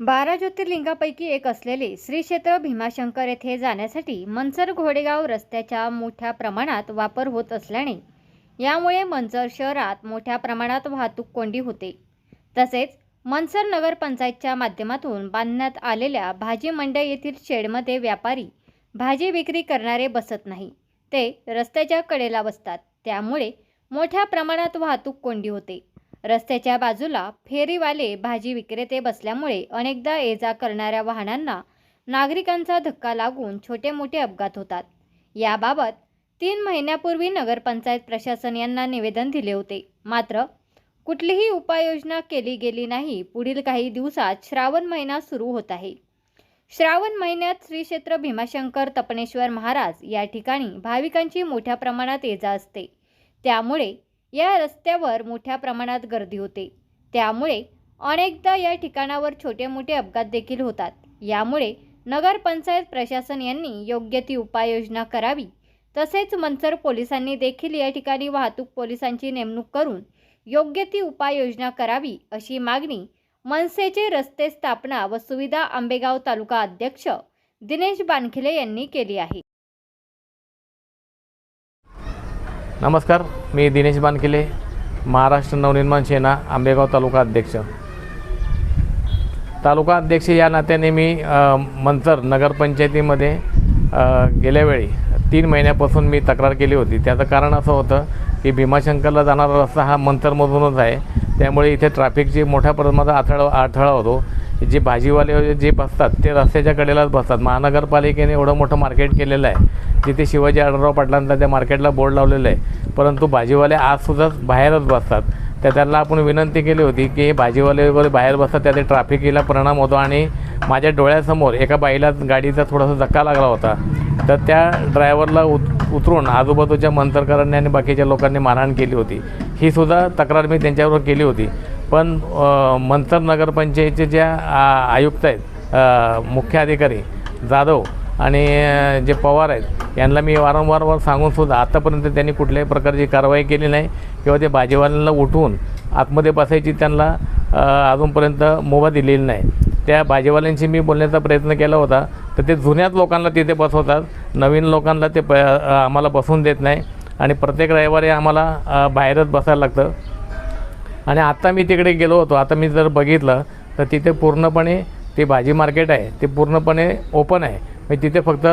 बारा ज्योतिर्लिंगापैकी एक असलेले श्री क्षेत्र भीमाशंकर येथे जाण्यासाठी मनसर घोडेगाव रस्त्याच्या मोठ्या प्रमाणात वापर होत असल्याने यामुळे मनसर शहरात मोठ्या प्रमाणात वाहतूक कोंडी होते. तसेच मनसर नगरपंचायतच्या माध्यमातून बांधण्यात आलेल्या भाजी मंडई येथील शेडमध्ये व्यापारी भाजी विक्री करणारे बसत नाही. ते रस्त्याच्या कडेला बसतात. त्यामुळे मोठ्या प्रमाणात वाहतूक कोंडी होते. रस्त्याच्या बाजूला फेरीवाले भाजी विक्रेते बसल्यामुळे अनेकदा ये जा करणाऱ्या वाहनांना नागरिकांचा धक्का लागून छोटे मोठे अपघात होतात. याबाबत तीन महिन्यापूर्वी नगरपंचायत प्रशासन यांना निवेदन दिले होते. मात्र कुठलीही उपाययोजना केली गेली नाही. पुढील काही दिवसात श्रावण महिना सुरू होत आहे. श्रावण महिन्यात श्री क्षेत्र भीमाशंकर तपणेश्वर महाराज या ठिकाणी भाविकांची मोठ्या प्रमाणात ये जा असते. त्यामुळे या रस्त्यावर मोठ्या प्रमाणात गर्दी होते. त्यामुळे अनेकदा या ठिकाणावर छोटे मोठे अपघात देखील होतात. यामुळे नगरपंचायत प्रशासन यांनी योग्य ती उपाययोजना करावी. तसेच मनसर पोलिसांनी देखील या ठिकाणी वाहतूक पोलिसांची नेमणूक करून योग्य ती उपाययोजना करावी अशी मागणी मनसेचे रस्ते स्थापना व सुविधा आंबेगाव तालुका अध्यक्ष दिनेश बानखिले यांनी केली आहे. नमस्कार मी दिनेश बानकिले महाराष्ट्र नवनिर्माण सेना आंबेगाव तालुका अध्यक्ष. तालुका अध्यक्ष या नात्याने मी अ, मंचर नगरपंचायतीमध्ये गेल्यावेळी गेल्या वेळी तीन महिन्यापासून मी तक्रार केली होती. त्याचं कारण असं होतं की भीमाशंकरला जाणारा रस्ता हा मंतरमधूनच आहे. त्यामुळे इथे ट्रॅफिकची मोठ्या प्रमाणात आथळ अडथळा होतो. जे भाजीवाले जे बसतात ते रस्त्याच्या कडेलाच बसतात. महानगरपालिकेने एवढं मोठं मार्केट केलेलं आहे. जिथे शिवाजी आढळराव पाटलांचा त्या मार्केटला बोर्ड लावलेलं आहे. परंतु भाजीवाले आजसुद्धा बाहेरच बसतात. तर त्यांना आपण विनंती केली होती की हे भाजीवाले वगैरे बाहेर बसतात त्याचे ट्रॅफिकीला परिणाम होतो. आणि माझ्या डोळ्यासमोर एका बाईला गाडीचा थोडासा धक्का लागला होता. तर त्या ड्रायव्हरला उत उतरून आजूबाजूच्या मंत्रकारांनी आणि बाकीच्या लोकांनी मारहाण केली होती. ही सुद्धा तक्रार मी त्यांच्याबरोबर केली होती. पण मंथर नगरपंचायतीचे ज्या आयुक्त आहेत मुख्य अधिकारी जाधव आणि जे पवार आहेत यांना मी वारंवार वर सांगूनसुद्धा आत्तापर्यंत त्यांनी कुठल्याही प्रकारची कारवाई केली नाही किंवा ते भाजीवाल्यांना उठवून आतमध्ये बसायची त्यांना अजूनपर्यंत मुभा दिलेली नाही. त्या भाजीवाल्यांशी मी बोलण्याचा प्रयत्न केला होता तर ते जुन्याच लोकांना तिथे बसवतात नवीन लोकांना ते प आम्हाला बसवून देत नाही आणि प्रत्येक रविवारी आम्हाला बाहेरच बसायला लागतं. आणि आत्ता मी तिकडे गेलो होतो. आता मी जर बघितलं तर तिथे पूर्णपणे ते भाजी मार्केट आहे. ते पूर्णपणे ओपन आहे. म्हणजे तिथे फक्त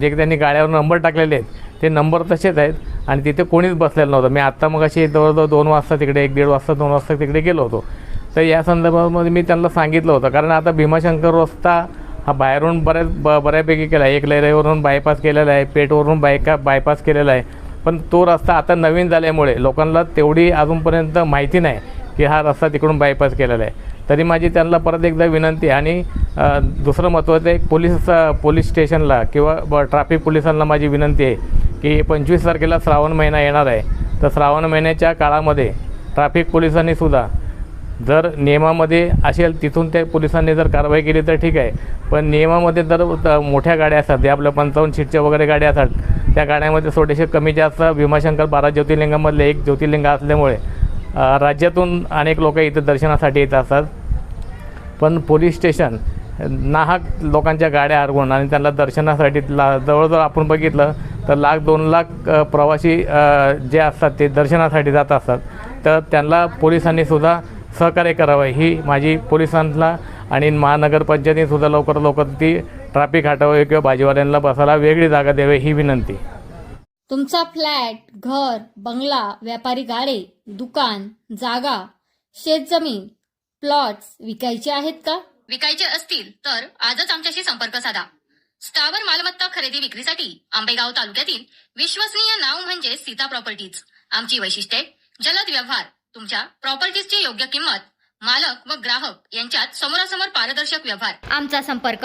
जे त्यांनी गाड्यावर नंबर टाकलेले आहेत ते नंबर तसेच आहेत आणि तिथे कोणीच बसलेलं नव्हतं. मी आत्ता मग अशी जवळजवळ दोन वाजता तिकडे एक दीड वाजता दोन वाजता तिकडे गेलो होतो. तर या संदर्भामध्ये मी त्यांना सांगितलं होतं. कारण आता भीमाशंकर रस्ता हा बाहेरून बऱ्याच ब बऱ्यापैकी केला आहे. एक लैरेवरून बायपास केलेला आहे पेठवरून बायका बायपास केलेला आहे. पण तो रस्ता आता नवीन झाल्यामुळे लोकांना तेवढी अजूनपर्यंत माहिती नाही की हा रस्ता तिकडून बायपास केलेला आहे. तरी माझी त्यांना परत एकदा विनंती आहे आणि दुसरं महत्त्वाचं आहे पोलीस पोलीस स्टेशनला किंवा ब ट्रॅफिक पोलिसांना माझी विनंती आहे की पंचवीस तारखेला श्रावण महिना येणार आहे. तर श्रावण महिन्याच्या काळामध्ये ट्रॅफिक पोलिसांनी सुद्धा जर नियमामध्ये असेल तिथून त्या पोलिसांनी जर कारवाई केली तर ठीक आहे. पण नियमामध्ये जर मोठ्या गाड्या असतात जे आपल्या पंचावन्न सीटच्या वगैरे गाड्या असतात त्या गाण्यामध्ये थोडेसे कमी जास्त भीमाशंकर बारा ज्योतिर्लिंगामधले एक ज्योतिर्लिंग असल्यामुळे राज्यातून अनेक लोक इथं दर्शनासाठी येत असतात. पण पोलीस स्टेशन नाहक लोकांच्या गाड्या अडवून आणि त्यांना दर्शनासाठी ला जवळजवळ आपण बघितलं तर लाख दोन लाख प्रवासी जे असतात ते दर्शनासाठी जात असतात. तर त्यांना पोलिसांनी सुद्धा सहकार्य करावं ही माझी पोलिसांना आणि महानगरपंचायतीसुद्धा लवकर लवकर ती ट्रॅफिक हटवावी किंवा भाजीवाल्यांना बसायला वेगळी जागा द्यावी ही विनंती. तुमचा फ्लॅट घर बंगला व्यापारी गाडे दुकान जागा शेतजमीन प्लॉट्स विकायचे आहेत का? विकायचे असतील तर आजच आमच्याशी संपर्क साधा. स्थावर मालमत्ता खरेदी विक्रीसाठी आंबेगाव तालुक्यातील विश्वसनीय नाव म्हणजे सीता प्रॉपर्टीज. आमची वैशिष्ट्ये जलद व्यवहार तुमच्या प्रॉपर्टीजची योग्य किंमत मालक व ग्राहक यांच्यात समोरासमोर पारदर्शक व्यवहार. आमचा संपर्क